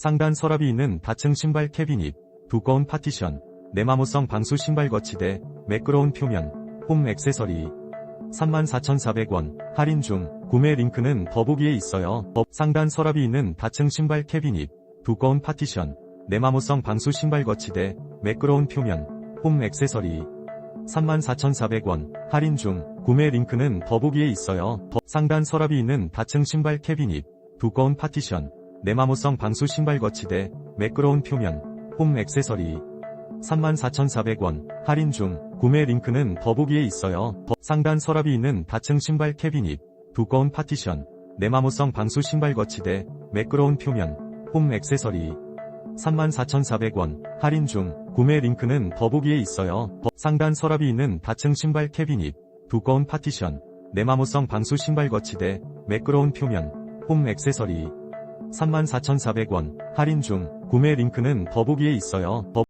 상단 서랍이 있는 다층 신발 캐비닛, 두꺼운 파티션, 내마모성 방수 신발 거치대, 매끄러운 표면, 홈 액세서리. 34,400원, 할인 중, 구매 링크는 더보기에 있어요. 업 상단 서랍이 있는 다층 신발 캐비닛, 두꺼운 파티션, 내마모성 방수 신발 거치대, 매끄러운 표면, 홈 액세서리. 34,400원, 할인 중, 구매 링크는 더보기에 있어요. 더 상단 서랍이 있는 다층 신발 캐비닛, 두꺼운 파티션, 내마모성 방수 신발 거치대, 매끄러운 표면, 홈 액세서리. 34,400원, 할인 중, 구매 링크는 더보기에 있어요. 더 상단 서랍이 있는 다층 신발 캐비닛, 두꺼운 파티션, 내마모성 방수 신발 거치대, 매끄러운 표면, 홈 액세서리. 34,400원, 할인 중, 구매 링크는 더보기에 있어요. 더 상단 서랍이 있는 다층 신발 캐비닛, 두꺼운 파티션, 내마모성 방수 신발 거치대, 매끄러운 표면, 홈 액세서리. 34,400원, 할인 중, 구매 링크는 더보기에 있어요. 더